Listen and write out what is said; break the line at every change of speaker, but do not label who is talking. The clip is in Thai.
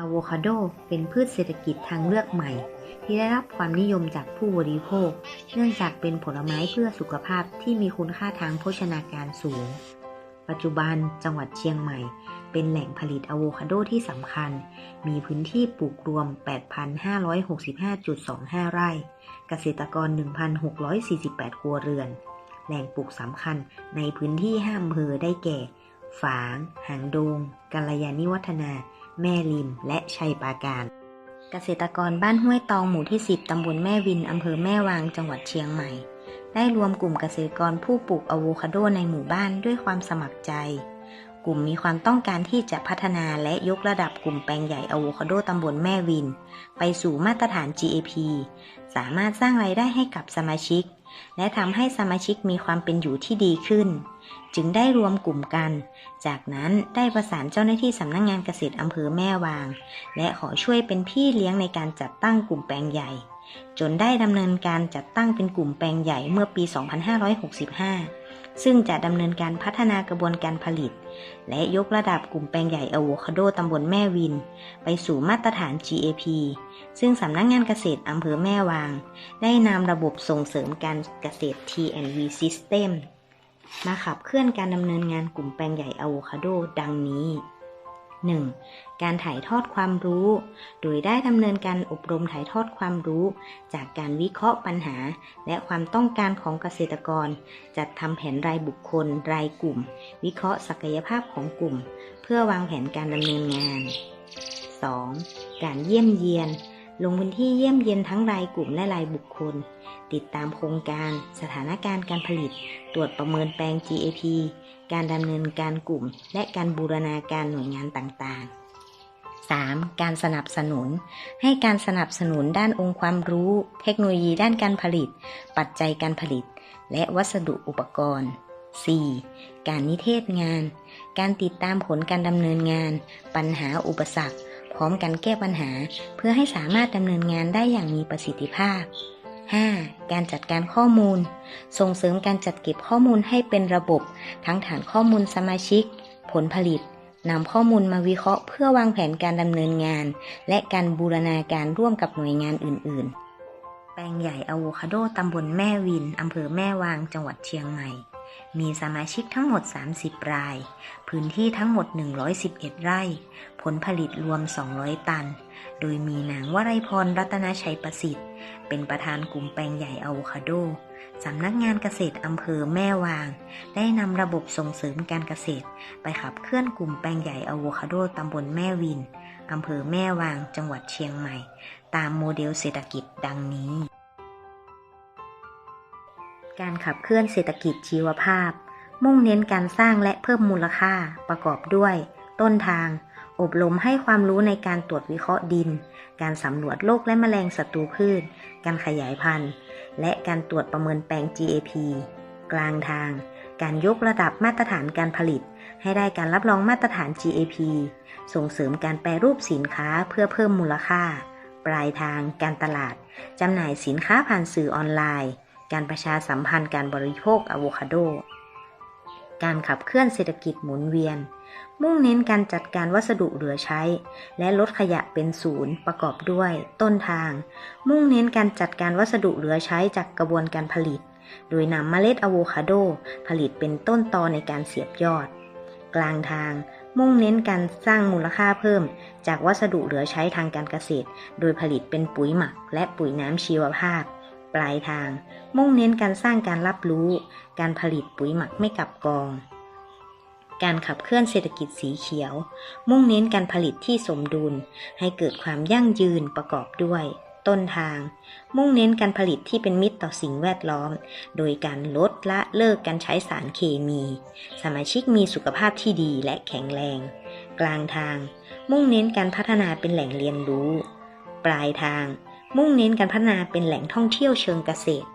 อะโวคาโดเป็นพืชเศรษฐกิจทางเลือกใหม่ ที่ได้รับความนิยมจากผู้บริโภค เนื่องจากเป็นผลไม้เพื่อสุขภาพที่มีคุณค่าทางโภชนาการสูง ปัจจุบันจังหวัดเชียงใหม่ เป็นแหล่งผลิตอะโวคาโดที่สำคัญ มีพื้นที่ปลูกรวม 8,565.25 ไร่ เกษตรกร 1,648 ครัวเรือน แหล่งปลูกสำคัญในพื้นที่ห้าอำเภอได้แก่ ฝาง หางดงกัลยาณิวัฒนา แม่ริม และชัยปราการ เกษตรกรบ้านห้วยตองหมู่ที่ 10 ตำบลแม่วิน อำเภอแม่วางจังหวัดเชียงใหม่ ได้รวมกลุ่มเกษตรกรผู้ปลูกอะโวคาโดในหมู่บ้านด้วยความสมัครใจ กลุ่มมีความต้องการที่จะพัฒนาและยกระดับกลุ่มแปลงใหญ่อะโวคาโดตำบลแม่วิน ไปสู่มาตรฐาน GAP สามารถสร้างรายได้ให้กับสมาชิก และทำให้สมาชิกมีความเป็นอยู่ที่ดีขึ้น จึงได้รวมกลุ่มกัน จากนั้นได้ประสานเจ้าหน้าที่สำนักงงานเกษตรอำเภอแม่วาง และขอช่วยเป็นพี่เลี้ยงในการจัดตั้งกลุ่มแปลงใหญ่ จนได้ดำเนินการจัดตั้งเป็นกลุ่มแปลงใหญ่เมื่อปี 2565 ซึ่งจะดำเนินการพัฒนากระบวนการผลิต และยกระดับกลุ่มแปลงใหญ่อะโวคาโดตำบลแม่วิน ไปสู่มาตรฐาน GAP ซึ่งสำนักงงานเกษตรอำเภอแม่วาง ได้นำระบบส่งเสริมการเกษตร T&V System มาขับเคลื่อนการดำเนินงานกลุ่มแปลงใหญ่อะโวคาโดดังนี้ 1. การถ่ายทอดความรู้ โดยได้ดำเนินการอบรมถ่ายทอดความรู้ จากการวิเคราะห์ปัญหา และความต้องการของเกษตรกร จัดทำแผนรายบุคคล รายกลุ่ม วิเคราะห์ศักยภาพของกลุ่ม เพื่อวางแผนการดำเนินงาน 2. การเยี่ยมเยียน ลงพื้นที่เยี่ยมเยียนทั้งรายกลุ่มและรายบุคคล ติดตามโครงการ สถานการณ์การผลิต ตรวจประเมินแปลง GAP การดำเนินการกลุ่ม และการบูรณาการหน่วยงานต่างๆ 3. การสนับสนุน ให้การสนับสนุนด้านองค์ความรู้ เทคโนโลยีด้านการผลิต ปัจจัยการผลิต และวัสดุอุปกรณ์ 4. การนิเทศงาน การติดตามผลการดำเนินงาน ปัญหาอุปสรรค ร้อมกันแก้ปัญหา เพื่อให้สามารถดำเนินงานได้อย่างมีประสิทธิภาพ 5. การจัดการข้อมูล ส่งเสริมการจัดเก็บข้อมูลให้เป็นระบบ ทั้งฐานข้อมูลสมาชิก ผลผลิตนำข้อมูลมาวิเคราะห์เพื่อวางแผนการดำเนินงาน และการบูรณาการร่วมกับหน่วยงานอื่น ๆ แปลงใหญ่อะโวคาโดตำบลแม่วินอำเภอแม่วางจังหวัดเชียงใหม่ มีสมาชิกทั้งหมด 30 ราย พื้นที่ทั้งหมด 111 ไร่ ผลผลิตรวม 200 ตัน โดยมีนางวรัยพรรัตนชัยประสิทธิ์ เป็นประธานกลุ่มแปลงใหญ่อะโวคาโด สำนักงานเกษตรอำเภอแม่วาง ได้นำระบบส่งเสริมการเกษตร ไปขับเคลื่อนกลุ่มแปลงใหญ่อะโวคาโดตำบลแม่วิน อำเภอแม่วาง จังหวัดเชียงใหม่ ตามโมเดลเศรษฐกิจดังนี้ การขับเคลื่อนเศรษฐกิจชีวภาพ มุ่งเน้นการสร้างและเพิ่มมูลค่าประกอบด้วย ต้นทาง อบรมให้ความรู้ในการตรวจวิเคราะห์ดิน การสำรวจโรคและแมลงศัตรูพืช การขยายพันธุ์ และการตรวจประเมินแปลง GAP กลางทาง การยกระดับมาตรฐานการผลิต ให้ได้การรับรองมาตรฐาน GAP ส่งเสริมการแปรรูปสินค้าเพื่อเพิ่มมูลค่า ปลายทางการตลาดจำหน่ายสินค้าผ่านสื่อออนไลน์ การประชาสัมพันธ์การบริโภคอะโวคาโด การขับเคลื่อนเศรษฐกิจหมุนเวียน มุ่งเน้นการจัดการวัสดุเหลือใช้ และลดขยะเป็นศูนย์ประกอบด้วย ต้นทาง มุ่งเน้นการจัดการวัสดุเหลือใช้จากกระบวนการผลิต โดยนำเมล็ดอะโวคาโด ผลิตเป็นต้นตอในการเสียบยอด กลางทางมุ่งเน้นการสร้างมูลค่าเพิ่ม จากวัสดุเหลือใช้ทางการเกษตร โดยผลิตเป็นปุ๋ยหมักและปุ๋ยน้ำชีวภาพ ปลายทาง มุ่งเน้นการสร้างการรับรู้ การผลิตปุ๋ยหมักไม่กลับกอง การขับเคลื่อนเศรษฐกิจสีเขียว มุ่งเน้นการผลิตที่สมดุล ให้เกิดความยั่งยืนประกอบด้วย ต้นทาง มุ่งเน้นการผลิตที่เป็นมิตรต่อสิ่งแวดล้อม โดยการลดละเลิกการใช้สารเคมี สมาชิกมีสุขภาพที่ดีและแข็งแรง กลางทาง มุ่งเน้นการพัฒนาเป็นแหล่งเรียนรู้ ปลายทาง มุ่งเน้นการพัฒนาเป็นแหล่งท่องเที่ยวเชิงเกษตร